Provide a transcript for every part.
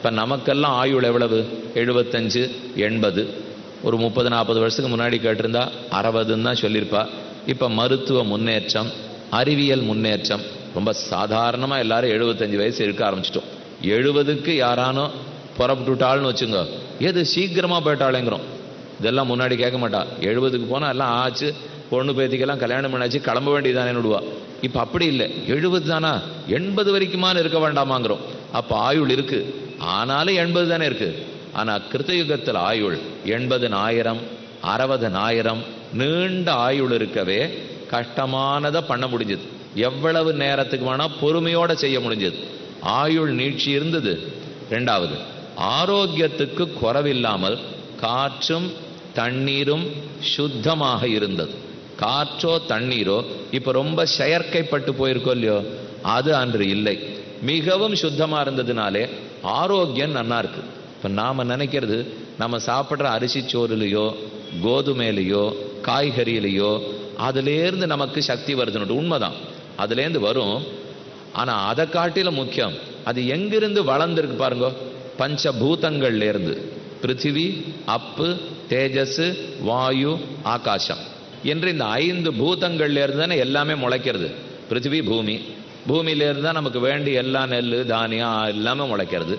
இப்போ நமக்கெல்லாம் ஆயுள் எவ்வளவு? எழுபத்தஞ்சு எண்பது. ஒரு முப்பது நாற்பது வருஷத்துக்கு முன்னாடி கேட்டிருந்தா அறுபதுன்னு தான் சொல்லியிருப்பா. இப்போ மருத்துவ முன்னேற்றம் அறிவியல் முன்னேற்றம் ரொம்ப சாதாரணமாக எல்லாரும் எழுபத்தஞ்சு வயசு இருக்க ஆரம்பிச்சிட்டோம். எழுபதுக்கு யாரானோ புறப்பட்டுட்டாள்னு வச்சுங்க. எது சீக்கிரமாக போயிட்டாளேங்கிறோம். இதெல்லாம் முன்னாடி கேட்க மாட்டா. எழுபதுக்கு போனால் எல்லாம் ஆச்சு பொண்ணு பேத்திக்கெல்லாம் கல்யாணம் பண்ணாச்சு கிளம்ப வேண்டியதானே விடுவா. இப்போ அப்படி இல்லை. எழுபது தானா? எண்பது வரைக்குமான்னு இருக்க வேண்டாமாங்கிறோம். அப்போ ஆயுள் இருக்குது ஆனாலும் எண்பது தானே இருக்கு. ஆனால் கிருத்தயுகத்தில் ஆயுள் எண்பதுனாயிரம் அறுபதனாயிரம் நீண்ட ஆயுள் இருக்கவே கஷ்டமானதை பண்ண முடிஞ்சது. எவ்வளவு நேரத்துக்கு வேணால் பொறுமையோட செய்ய முடிஞ்சது. ஆயுள் நீட்சி இருந்தது. ரெண்டாவது ஆரோக்கியத்துக்கு குறவில்லாமல் காற்றும் தண்ணீரும் சுத்தமாக இருந்தது. காற்றோ தண்ணீரோ இப்போ ரொம்ப செயற்கைப்பட்டு போயிருக்கோ இல்லையோ? அது அன்று இல்லை. மிகவும் சுத்தமாக இருந்ததுனாலே ஆரோக்கியம் நல்லா இருக்கு. இப்போ நாம் நினைக்கிறது நம்ம சாப்பிட்ற அரிசி சோறுலையோ கோதுமையிலையோ காய்கறியிலையோ அதுலேருந்து நமக்கு சக்தி வருதுன்னு உண்மைதான். அதுலேருந்து வரும். ஆனால் அதை காட்டிலும் முக்கியம் அது எங்கிருந்து வளர்ந்துருக்கு பாருங்க. பஞ்ச இருந்து பிருத்திவி அப்பு தேஜஸ் வாயு ஆகாசம். என்று இந்த ஐந்து பூதங்கள்லேருந்து தானே எல்லாமே முளைக்கிறது. பிருத்திவி பூமி. பூமியிலேருந்து தான் நமக்கு வேண்டிய எல்லா நெல் தானியம் எல்லாமே முளைக்கிறது.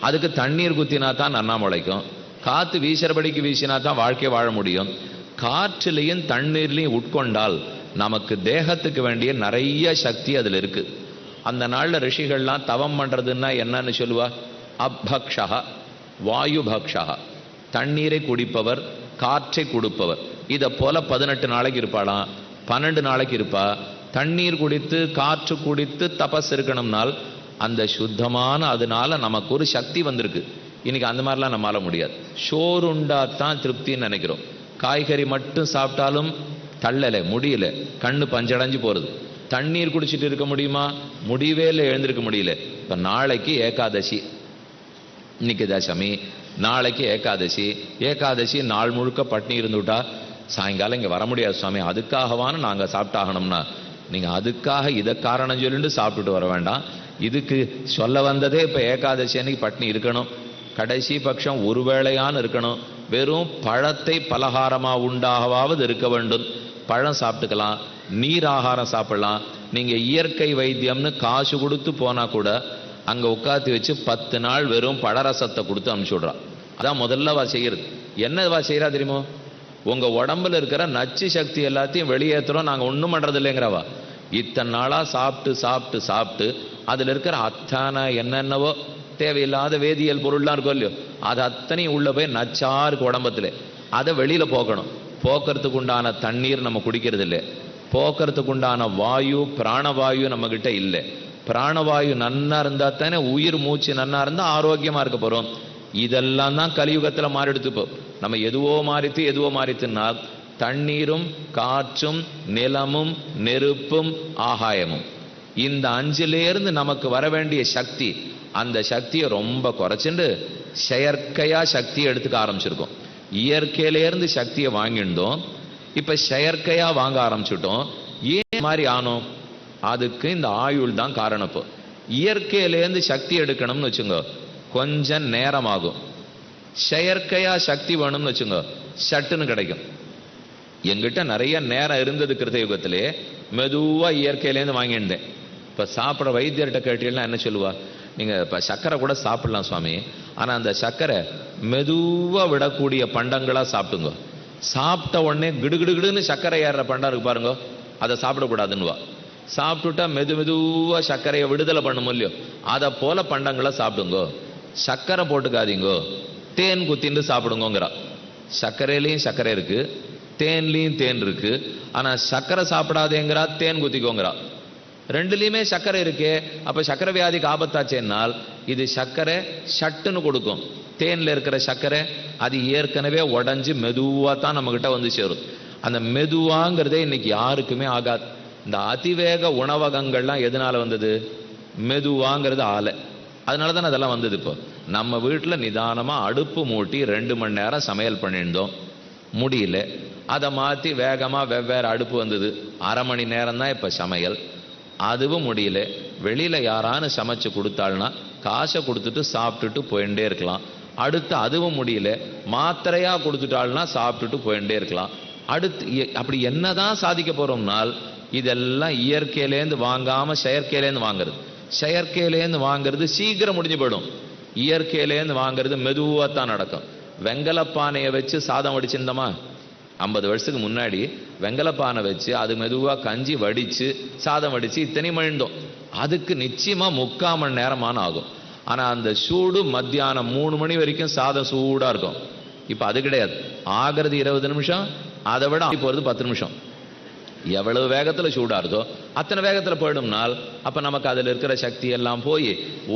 அதுக்கு தண்ணீர் குத்தினா தான் நன்னா முளைக்கும். காற்று வீசுறபடிக்கு வீசினா தான் வாழ்க்கை வாழ முடியும். காற்றுலையும் தண்ணீர்லையும் உட்கொண்டால் நமக்கு தேகத்துக்கு வேண்டிய நிறைய சக்தி அதில் இருக்குது அந்த நாளில் ரிஷிகள்லாம் தவம் பண்ணுறதுன்னா என்னன்னு சொல்லுவா? அப்பக்ஷா வாயு பக்ஷா தண்ணீரை குடிப்பவர் காற்றை கொடுப்பவர். இதை போல பதினெட்டு நாளைக்கு இருப்பாளாம். பன்னெண்டு நாளைக்கு இருப்பா. தண்ணீர் குடித்து காற்று குடித்து தபஸ் இருக்கணும்னால் அந்த சுத்தமான அதனால நமக்கு ஒரு சக்தி வந்திருக்கு. இன்னைக்கு அந்த மாதிரிலாம் நம்மளால முடியாது. சோறுண்டா தான் திருப்தின்னு நினைக்கிறோம். காய்கறி மட்டும் சாப்பிட்டாலும் தள்ளலை முடியல. கண்ணு பஞ்சடைஞ்சு போகிறது தண்ணீர் குடிச்சிட்டு இருக்க முடியுமா? முடியவே இல்லை எழுந்திருக்க முடியல. இப்போ நாளைக்கு ஏகாதசி. இன்னைக்கு தசமி நாளைக்கு ஏகாதசி. ஏகாதசி நாள் முழுக்க பட்னி இருந்துவிட்டா சாயங்காலம் இங்கே வர முடியாது சுவாமி. அதுக்காகவான நாங்கள் சாப்பிட்டாகணும்னா நீங்கள் அதுக்காக இதை காரணம் சொல்லிட்டு சாப்பிட்டுட்டு வர வேண்டாம். இதுக்கு சொல்ல வந்ததே இப்போ ஏகாதசி அன்னைக்கு பட்னி இருக்கணும். கடைசி பட்சம் ஒரு வேளையான்னு இருக்கணும். வெறும் பழத்தை பலகாரமாக உண்டாகவாவது இருக்க வேண்டும். பழம் சாப்பிட்டுக்கலாம் நீர் ஆகாரம் சாப்பிடலாம். நீங்கள் இயற்கை வைத்தியம்னு காசு கொடுத்து போனால் கூட அங்கே உட்காத்தி வச்சு பத்து நாள் வெறும் பழரசத்தை கொடுத்து அனுப்பிச்சு விட்றான் அதான் முதல்ல வா என்னவா என்ன செய்யறா தெரியுமோ? உங்கள் உடம்புல இருக்கிற நச்சு சக்தி எல்லாத்தையும் வெளியேற்றுறோம் நாங்கள் ஒன்றும் பண்ணுறது இல்லைங்கிறவா இத்தனை நாளாக சாப்பிட்டு சாப்பிட்டு சாப்பிட்டு அதில் இருக்கிற அத்தான என்னென்னவோ தேவையில்லாத வேதியியல் பொருள்லாம் இருக்கும் இல்லையோ அது அத்தனையும் உள்ளே போய் நச்சா இருக்கு உடம்பத்தில். அதை வெளியில் போக்கணும். போக்குறதுக்கு உண்டான தண்ணீர் நம்ம குடிக்கிறது இல்லை போக்குறதுக்கு உண்டான வாயு பிராணவாயு நம்மக்கிட்ட இல்லை. பிராணவாயு நன்னா இருந்தால் தானே உயிர் மூச்சு நன்னா இருந்தால் ஆரோக்கியமாக இருக்க போகிறோம் இதெல்லாம் தான் கலியுகத்தில் மாறிடுத்து இப்போ நம்ம எதுவோ மாறித்து எதுவோ மாறித்துன்னா தண்ணீரும் காற்றும் நிலமும் நெருப்பும் ஆகாயமும். இந்த அஞ்சிலேருந்து நமக்கு வர வேண்டிய சக்தி அந்த சக்தியை ரொம்ப குறைச்சிண்டு செயற்கையா சக்தியை எடுத்துக்க ஆரம்பிச்சிருக்கோம். இயற்கையிலேருந்து சக்தியை வாங்கிட்டோம் இப்ப செயற்கையா வாங்க ஆரம்பிச்சிட்டோம். ஏன் மாதிரி ஆனோம்? அதுக்கு இந்த ஆயுள் தான் காரணம் இப்போ. இயற்கையிலேருந்து சக்தி எடுக்கணும்னு வச்சுங்க கொஞ்சம் நேரம் ஆகும் செயற்கையா சக்தி வேணும்னு வச்சுங்க சட்டுன்னு கிடைக்கும். எங்கிட்ட நிறைய நேரம் இருந்தது கிருத்தயுகத்திலே மெதுவா இயற்கையிலேருந்து வாங்கியிருந்தேன். இப்ப சாப்பிட்ற வைத்தியர்கிட்ட கேட்டீங்கன்னா என்ன சொல்லுவா? நீங்க இப்ப சர்க்கரை கூட சாப்பிடலாம் சுவாமி. ஆனா அந்த சர்க்கரை மெதுவா விடக்கூடிய பண்டங்களா சாப்பிட்டுங்க. சாப்பிட்ட உடனே கிடுகிடுகிடுன்னு சர்க்கரை ஏறுற பண்டம் இருக்கு பாருங்க அதை சாப்பிடக்கூடாதுன்னுவா. சாப்பிட்டுட்டா மெது மெதுவா சர்க்கரையை விடுதலை பண்ண இல்லையோ அதை போல பண்டங்களை சாப்பிடுங்கோ சர்க்கரை போட்டுக்காதீங்கோ. தேன் குத்தின்னு சாப்பிடுங்கோங்கிறா. சர்க்கரையிலையும் சர்க்கரை இருக்கு தேன்லையும் தேன் இருக்கு ஆனால் சர்க்கரை சாப்பிடாதேங்கிறா தேன் குத்திக்கோங்கிறா. ரெண்டுலேயுமே சர்க்கரை இருக்கே அப்போ சர்க்கரை வியாதிக்கு ஆபத்தாச்சேன்னால் இது சர்க்கரை சட்டுன்னு கொடுக்கும். தேன்ல இருக்கிற சர்க்கரை அது ஏற்கனவே உடஞ்சி மெதுவாக தான் நம்மக்கிட்ட வந்து சேரும். அந்த மெதுவாங்கிறதே இன்னைக்கு யாருக்குமே ஆகாது. இந்த அதிவேக உணவகங்கள்லாம் எதனால் வந்தது? மெதுவாங்கிறது ஆலை. அதனால தான் அதெல்லாம் வந்தது இப்போ. நம்ம வீட்டில் நிதானமாக அடுப்பு மூட்டி ரெண்டு மணி நேரம் சமையல் பண்ணியிருந்தோம். முடியல. அதை மாற்றி வேகமாக வெவ்வேறு அடுப்பு வந்தது. அரை மணி நேரம் தான் இப்போ சமையல். அதுவும் முடியல. வெளியில் யாரானு சமைச்சு கொடுத்தாள்னா காசை கொடுத்துட்டு சாப்பிட்டுட்டு போயிட்டே இருக்கலாம். அடுத்து அதுவும் முடியல. மாத்திரையாக கொடுத்துட்டாள்னா சாப்பிட்டுட்டு போயிட்டே இருக்கலாம். அடுத்து அப்படி என்ன தான் சாதிக்க போகிறோம்னால் இதெல்லாம் இயற்கையிலேருந்து வாங்காமல் செயற்கையிலேருந்து வாங்குறது. செயற்கையிலேருந்து வாங்குறது சீக்கிரம் முடிஞ்சு போயிடும். இயற்கையிலேருந்து வாங்குறது மெதுவாக தான் நடக்கும். வெங்கலப்பானையை வச்சு சாதம் வடிச்சிருந்தோமா? ஐம்பது வருஷத்துக்கு முன்னாடி வெங்கலப்பானை வச்சு அது மெதுவாக கஞ்சி வடித்து சாதம் வடித்து இத்தனை மழுந்தோம் அதுக்கு நிச்சயமாக முக்கால் மணி நேரமான ஆகும். ஆனால் அந்த சூடு மத்தியானம் மூணு மணி வரைக்கும் சாதம் சூடாக இருக்கும். இப்போ அது கிடையாது. ஆகிறது இருபது நிமிஷம் அதை விட போகிறது பத்து நிமிஷம். எவ்வளவு வேகத்தில் சூடாருதோ அத்தனை வேகத்தில் போயிடும்னால் அப்போ நமக்கு அதில் இருக்கிற சக்தி எல்லாம் போய்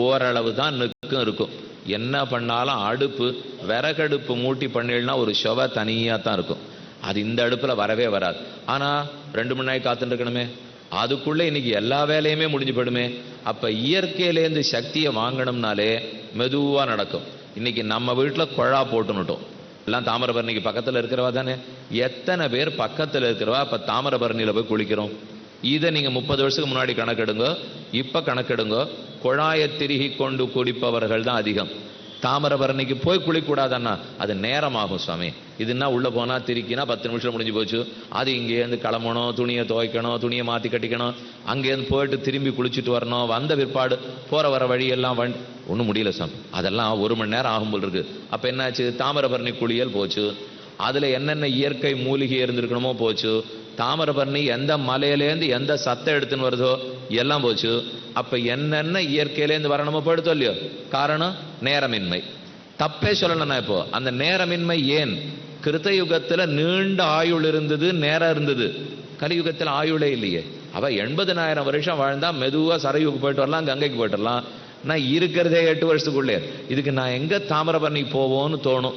ஓரளவு தான் நிற்கும் இருக்கும். என்ன பண்ணாலும் அடுப்பு விறகடுப்பு மூட்டி பண்ணிடனா ஒரு சுவை தனியாக தான் இருக்கும். அது இந்த அடுப்பில் வரவே வராது. ஆனால் ரெண்டு மணி நேரம் காத்துட்டுருக்கணுமே. இருக்கணுமே அதுக்குள்ள இன்னைக்கு எல்லா வேலையுமே முடிஞ்சு போயிடுமே. அப்போ இயற்கையிலேருந்து சக்தியை வாங்கணும்னாலே மெதுவாக நடக்கும். இன்னைக்கு நம்ம வீட்டில் குழா போட்டுனுட்டோம் எல்லாம் தாமிரபரணிக்கு பக்கத்துல இருக்கிறவா தானே? எத்தனை பேர் பக்கத்துல இருக்கிறவா? இப்ப தாமிரபரணியில் போய் குளிக்கிறோம். இதை நீங்க முப்பது வருஷத்துக்கு முன்னாடி கணக்கெடுங்க. இப்ப கணக்கெடுங்க. குழாயை திருகி கொண்டு குடிப்பவர்கள் தான் அதிகம். தாமிரபரணிக்கு போய் குளிக்கூடாதண்ணா. அது நேரமாகும் சுவாமி. இதுன்னா உள்ளே போனால் திருக்கினா பத்து நிமிஷம் முடிஞ்சு போச்சு. அது இங்கேருந்து கிளம்பணும் துணியை துவைக்கணும் துணியை மாற்றி கட்டிக்கணும். அங்கேருந்து போயிட்டு திரும்பி குளிச்சுட்டு வரணும். வந்த பிற்பாடு போகிற வர வழியெல்லாம் வண் ஒன்றும் முடியல சாமி. அதெல்லாம் ஒரு மணி நேரம் ஆகும் போல் இருக்குது அப்போ என்னாச்சு? தாமிரபரணி குளியல் போச்சு. அதில் என்னென்ன இயற்கை மூலிகை இருந்திருக்கணுமோ போச்சு. தாமிரபரணி எந்த மலையிலேருந்து எந்த சத்தம் எடுத்துன்னு வருதோ எல்லாம் போச்சு. அப்போ என்னென்ன இயற்கையிலேருந்து வரணுமோ போயிடுதோ இல்லையோ? காரணம் நேரமின்மை. தப்பே சொல்லணும் இப்போ. அந்த நேரமின்மை ஏன்? கிருத்தயுகத்துல நீண்ட ஆயுள் இருந்தது நேரம் இருந்தது. கலியுகத்தில் ஆயுளே இல்லையே. அவள் எண்பதனாயிரம் வருஷம் வாழ்ந்தா மெதுவாக சரையுக்கு போயிட்டு வரலாம் கங்கைக்கு போயிட்டு வரலாம். நான் இருக்கிறதே எட்டு வருஷத்துக்குள்ளே. இதுக்கு நான் எங்கே தாமிரபரணி போவோம்னு தோணும்.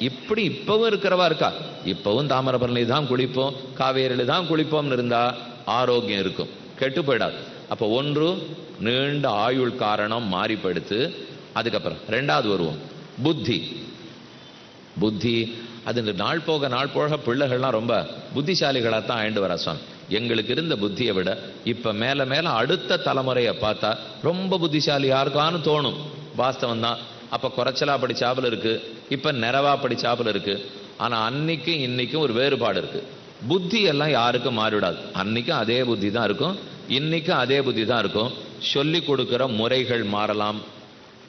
இப்படி இப்பவும் இருக்கிறவா இருக்கா? இப்பவும் தாமிரபரணி தான் குளிப்போம் காவேரியில தான் குளிப்போம்னு இருந்தா ஆரோக்கியம் இருக்கும். கெட்டு போயிடாது. அப்போ ஒன்று நீண்ட ஆயுள் காரணம் மாறிப்படுத்து. அதுக்கப்புறம் ரெண்டாவது வருவோம். புத்தி. புத்தி அது இந்த நாள் போக நாள் போக பிள்ளைகள்லாம் ரொம்ப புத்திசாலிகளாக தான் ஆண்டு வரா சுவாமி. எங்களுக்கு இருந்த புத்தியை விட இப்போ மேலே மேலே அடுத்த தலைமுறையை பார்த்தா ரொம்ப புத்திசாலி யாருக்கான்னு தோணும். வாஸ்தவம் தான் அப்போ குறைச்சலாக படித்தாப்பில் இருக்குது இப்போ நிறவாக படித்தாப்பில் இருக்குது ஆனால் அன்னைக்கும் இன்னைக்கும் ஒரு வேறுபாடு இருக்குது புத்தி எல்லாம் யாருக்கும் மாறிவிடாது. அன்னைக்கும் அதே புத்தி தான் இருக்கும். இன்னைக்கும் அதே புத்தி தான் இருக்கும். சொல்லி கொடுக்குற முறைகள் மாறலாம்.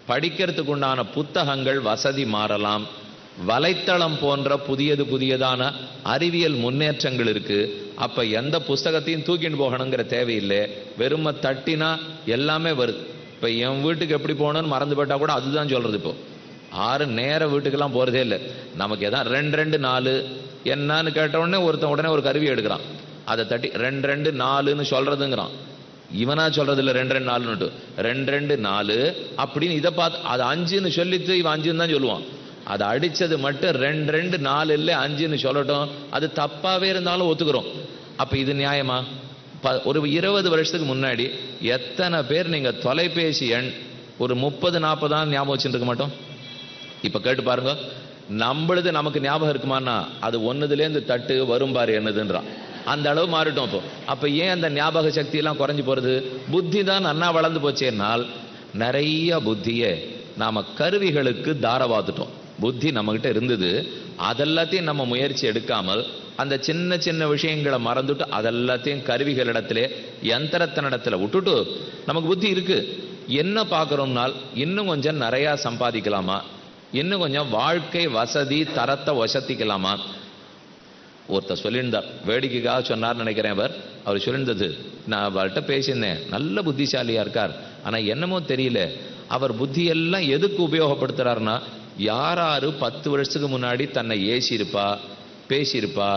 படிக்கிறதுக்கு உண்டான புத்தகங்கள் வசதி மாறலாம். வலைத்தளம் போன்ற புதியது புதியதான அறிவியல் முன்னேற்றங்கள் இருக்கு. அப்ப எந்த புஸ்தகத்தையும் தூக்கிட்டு போகணுங்கிற தேவையில்லை. வெறும தட்டினா எல்லாமே வருது. இப்போ என் வீட்டுக்கு எப்படி போகணும்னு மறந்து போட்டால் கூட அதுதான் சொல்கிறது இப்போ. ஆறு நேர வீட்டுக்கெல்லாம் போகிறதே இல்லை. நமக்கு எதாவது ரெண்டு ரெண்டு நாலு என்னன்னு கேட்டவுடனே ஒருத்தன் உடனே ஒரு கருவி எடுக்கிறான். அதை தட்டி ரெண்டு ரெண்டு நாலுன்னு சொல்கிறதுங்கிறான் இவனா சொல்றது இல்லை ரெண்டு ரெண்டு நாலுன்னு ரெண்டு ரெண்டு நாலு அப்படின்னு இதை பார்த்து அது அஞ்சுன்னு சொல்லித்து இவன் அஞ்சுன்னு தான் சொல்லுவான். அதை அடித்தது மட்டும் ரெண்டு ரெண்டு நாலு இல்லை அஞ்சுன்னு சொல்லட்டும். அது தப்பாகவே இருந்தாலும் ஒத்துக்கிறோம். அப்போ இது நியாயமா? ஒரு இருபது வருஷத்துக்கு முன்னாடி எத்தனை பேர் நீங்கள் தொலைபேசி எண் ஒரு முப்பது நாற்பதான் ஞாபகம் வச்சுருக்க மாட்டோம்? இப்போ கேட்டு பாருங்க. நம்மளுது நமக்கு ஞாபகம் இருக்குமான்னா அது ஒன்றுதுலேருந்து தட்டு வரும் பாரு என்னதுன்றான். அந்த அளவு மாறிட்டோம் இப்போ. அப்போ ஏன் அந்த ஞாபக சக்தியெல்லாம் குறைஞ்சி போகிறது புத்தி தான் நன்னா வளர்ந்து போச்சேனால் நிறைய புத்தியை நாம் கருவிகளுக்கு தாரவாத்துட்டோம் புத்தி நம்மகிட்ட இருந்தது. அதெல்லாத்தையும் நம்ம முயற்சி எடுக்காமல் அந்த சின்ன சின்ன விஷயங்களை மறந்துட்டு அதெல்லாத்தையும் கருவிகள் இடத்துல யந்திரத்தினிடத்துல விட்டுட்டு நமக்கு புத்தி இருக்கு. என்ன பார்க்குறோம்னால் இன்னும் கொஞ்சம் நிறையா சம்பாதிக்கலாமா? இன்னும் கொஞ்சம் வாழ்க்கை வசதி தரத்தை வசத்திக்கலாமா ஒருத்தர் சொல்லியிருந்தார் வேடிக்கைக்காக சொன்னார்னு நினைக்கிறேன் அவர். அவர் சொல்லியிருந்தது நான் அவர்கிட்ட பேசியிருந்தேன். நல்ல புத்திசாலியாக இருக்கார். ஆனால் என்னமோ தெரியல அவர் புத்தியெல்லாம் எதுக்கு உபயோகப்படுத்துறாருன்னா யாராரு பத்து வருஷத்துக்கு முன்னாடி தன்னை ஏசியிருப்பா? பேசியிருப்பா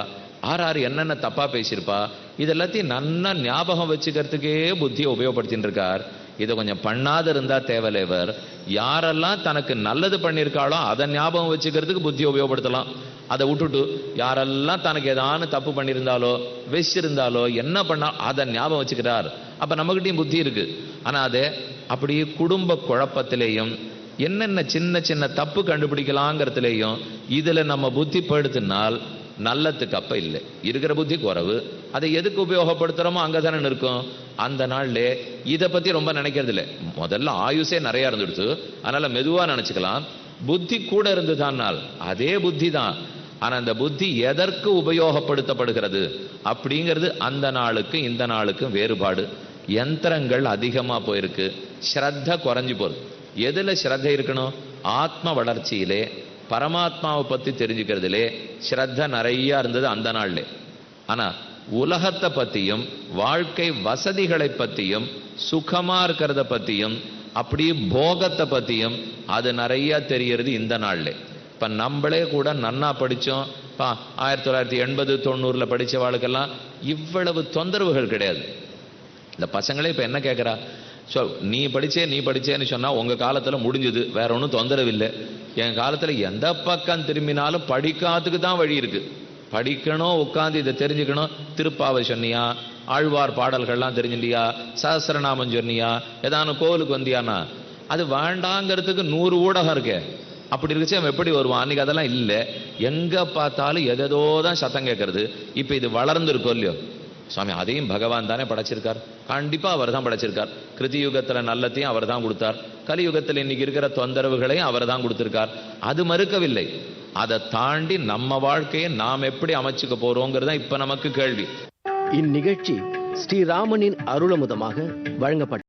ஆறாரு என்னென்ன தப்பாக பேசியிருப்பா இதெல்லாத்தையும் நல்லா ஞாபகம் வச்சுக்கிறதுக்கே புத்தியை உபயோகப்படுத்தின்னு இருக்கார் இதை கொஞ்சம் பண்ணாத இருந்தால் தேவையில்ல யாரெல்லாம் தனக்கு நல்லது பண்ணியிருக்காளோ அதை ஞாபகம் வச்சுக்கிறதுக்கு புத்தியை உபயோகப்படுத்தலாம். அதை விட்டுட்டு யாரெல்லாம் தனக்கு ஏதானு தப்பு பண்ணியிருந்தாலோ வச்சிருந்தாலோ என்ன பண்ணால் அதை ஞாபகம் வச்சுக்கிறார். அப்போ நம்மகிட்டையும் புத்தி இருக்குது ஆனால் அது அப்படி குடும்ப குழப்பத்திலேயும் என்னென்ன சின்ன சின்ன தப்பு கண்டுபிடிக்கலாங்கிறதுலேயும் இதில் நம்ம புத்தி படுத்தினால் நல்லத்துக்கு அப்ப இல்லை. இருக்கிற புத்தி குறைவு. அதை எதுக்கு உபயோகப்படுத்துறோமோ அங்கே தானே இருக்கும் அந்த நாள்ல இதை பத்தி ரொம்ப நினைக்கிறது இல்லை முதல்ல ஆயுசே நிறைய இருந்துடுச்சு. அதனால மெதுவா நினைச்சுக்கலாம். புத்தி கூட இருந்துதானால் அதே புத்தி தான். ஆனா அந்த புத்தி எதற்கு உபயோகப்படுத்தப்படுகிறது? அப்படிங்கிறது அந்த நாளுக்கும் இந்த நாளுக்கும் வேறுபாடு. யந்திரங்கள் அதிகமா போயிருக்கு. ஸ்ரத்த குறைஞ்சு போகுது. எதுல ஸ்ரத்த இருக்கணும்? ஆத்ம வளர்ச்சியிலே. பரமாத்மாவை பத்தி தெரிஞ்சுக்கிறதுலே ஸ்ரத்த நிறைய இருந்தது அந்த நாள்ல. ஆனா உலகத்தை பத்தியும் வாழ்க்கை வசதிகளை பத்தியும் சுகமா இருக்கிறத பத்தியும் அப்படியே போகத்தை பத்தியும் அது நிறைய தெரியறது இந்த நாள்ல. இப்ப நம்மளே கூட நன்னா படிச்சோம். பா ஆயிரத்தி தொள்ளாயிரத்தி எண்பது தொண்ணூறுல படிச்சவாளுக்கெல்லாம் இவ்வளவு தொந்தரவுகள் கிடையாது. இந்த பசங்களே இப்ப என்ன கேட்குறா ஸோ நீ படிச்சே நீ படிச்சேன்னு சொன்னால் உங்கள் காலத்தில் முடிஞ்சது. வேற ஒன்றும் தொந்தரவு இல்லை என் காலத்தில் எந்த பக்கம் திரும்பினாலும் படிக்காத்துக்கு தான் வழி இருக்குது படிக்கணும் உட்காந்து இதை தெரிஞ்சுக்கணும். திருப்பாவை சொன்னியா? ஆழ்வார் பாடல்கள்லாம் தெரிஞ்சுட்டியா? சஹஸ்ரநாமம் சொன்னியா? ஏதானும் கோவிலுக்கு வந்தியானா? அது வேண்டாங்கிறதுக்கு நூறு ஊடகம் இருக்கே. அப்படி இருந்துச்சு அவன் எப்படி வருவான்? அன்றைக்கி அதெல்லாம் இல்லை. எங்கே பார்த்தாலும் எதேதோ தான் சத்தம் கேட்கறது. இப்போ இது வளர்ந்துருக்கோ இல்லையோ? சுவாமி அதையும் பகவான் தானே படைச்சிருக்கார். கண்டிப்பாக அவர் தான் படைச்சிருக்கார். கிருதி நல்லத்தையும் அவர் தான் கொடுத்தார். கலியுகத்தில் இன்னைக்கு இருக்கிற தொந்தரவுகளையும் அவர் தான் கொடுத்துருக்கார். அது மறுக்கவில்லை. அதை தாண்டி நம்ம வாழ்க்கையை நாம் எப்படி அமைச்சுக்க போறோங்கிறது தான் இப்ப நமக்கு கேள்வி. இந்நிகழ்ச்சி ஸ்ரீராமனின் அருளமுதமாக வழங்கப்பட்டது.